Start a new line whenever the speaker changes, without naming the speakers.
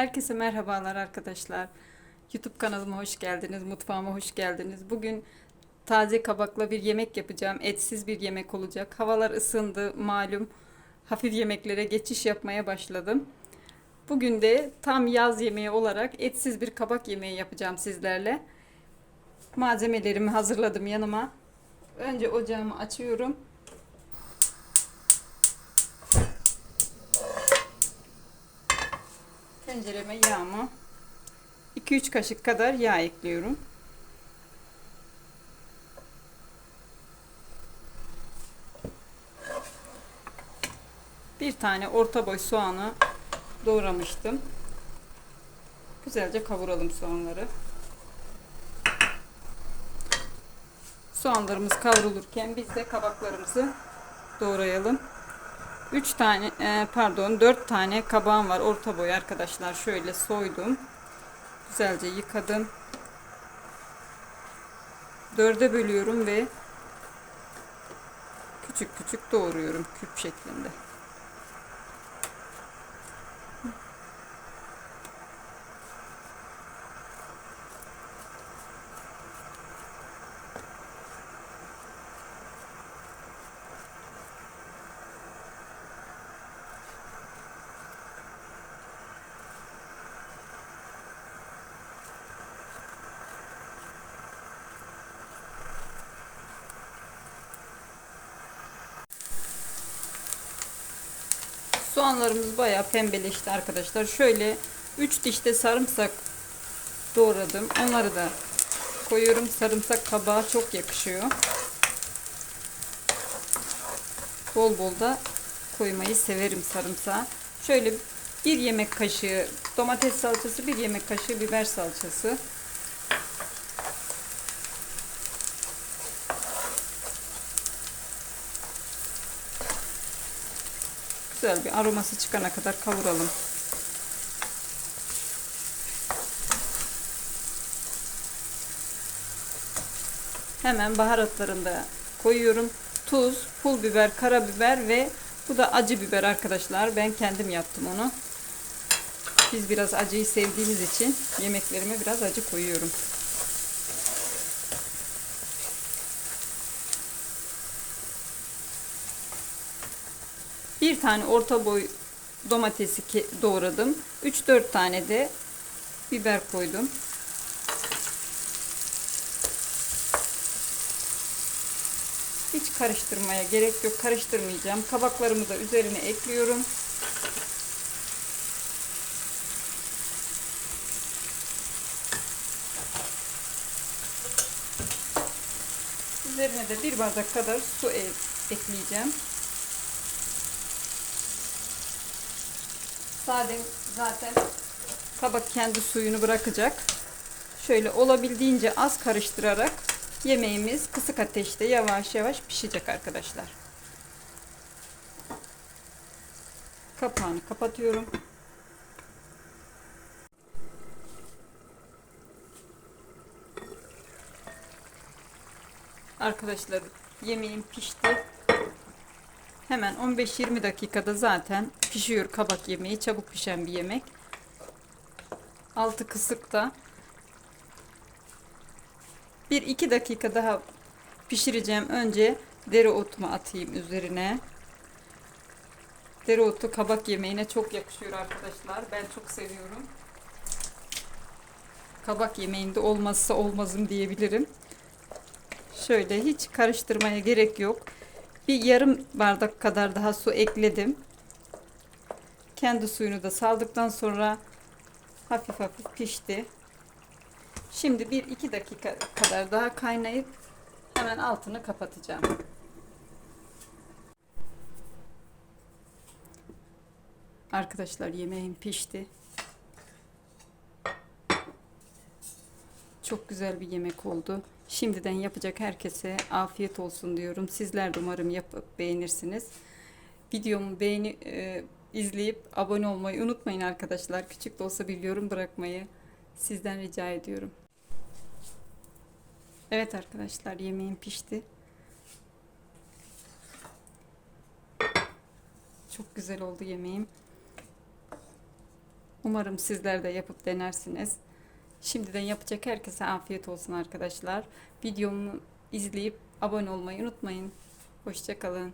Herkese merhabalar arkadaşlar. YouTube kanalıma hoş geldiniz, mutfağıma hoş geldiniz. Bugün taze kabakla bir yemek yapacağım. Etsiz bir yemek olacak. Havalar ısındı malum. Hafif yemeklere geçiş yapmaya başladım. Bugün de tam yaz yemeği olarak etsiz bir kabak yemeği yapacağım sizlerle. Malzemelerimi hazırladım yanıma. Önce ocağımı açıyorum. Tencereme yağımı 2-3 kaşık kadar yağ ekliyorum. Bir tane orta boy soğanı doğramıştım. Güzelce kavuralım soğanları. Soğanlarımız kavrulurken biz de kabaklarımızı doğrayalım. 3 tane e, pardon 4 tane kabağım var. Orta boy arkadaşlar. Şöyle soydum. Güzelce yıkadım. Dörde bölüyorum ve küçük küçük doğruyorum küp şeklinde Soğanlarımız bayağı pembeleşti arkadaşlar. Şöyle 3 dişte sarımsak doğradım. Onları da koyuyorum. Sarımsak kabağa çok yakışıyor. Bol bol da koymayı severim sarımsağı. Şöyle bir yemek kaşığı domates salçası, bir yemek kaşığı biber salçası. Güzel bir aroması çıkana kadar kavuralım. Hemen baharatlarını da koyuyorum. Tuz, pul biber, karabiber ve bu da acı biber arkadaşlar. Ben kendim yaptım onu. Biz biraz acıyı sevdiğimiz için yemeklerime biraz acı koyuyorum. Bir tane orta boy domatesi doğradım. 3-4 tane de biber koydum. Hiç karıştırmaya gerek yok. Karıştırmayacağım. Kabaklarımı da üzerine ekliyorum. Üzerine de bir bardak kadar su e, ekleyeceğim. Sade zaten kabak kendi suyunu bırakacak. Şöyle olabildiğince az karıştırarak yemeğimiz kısık ateşte yavaş yavaş pişecek arkadaşlar. Kapağını kapatıyorum. Arkadaşlar yemeğim pişti. Hemen 15-20 dakikada zaten pişiyor kabak yemeği. Çabuk pişen bir yemek. Altı kısık da. 1-2 dakika daha pişireceğim. Önce dereotumu atayım üzerine. Dereotu kabak yemeğine çok yakışıyor arkadaşlar. Ben çok seviyorum. Kabak yemeğinde olmazsa olmazım diyebilirim. Şöyle hiç karıştırmaya gerek yok. Bir yarım bardak kadar daha su ekledim. Kendi suyunu da saldıktan sonra hafif hafif pişti. Şimdi 1-2 dakika kadar daha kaynayıp hemen altını kapatacağım. Arkadaşlar yemeğim pişti. Çok güzel bir yemek oldu. Şimdiden yapacak herkese afiyet olsun diyorum. Sizler de umarım yapıp beğenirsiniz. Videomu beğeni e, izleyip abone olmayı unutmayın arkadaşlar. Küçük de olsa bir yorum bırakmayı sizden rica ediyorum. Evet arkadaşlar yemeğim pişti. Çok güzel oldu yemeğim. Umarım sizler de yapıp denersiniz. Şimdiden yapacak herkese afiyet olsun arkadaşlar. Videomu izleyip abone olmayı unutmayın. Hoşçakalın.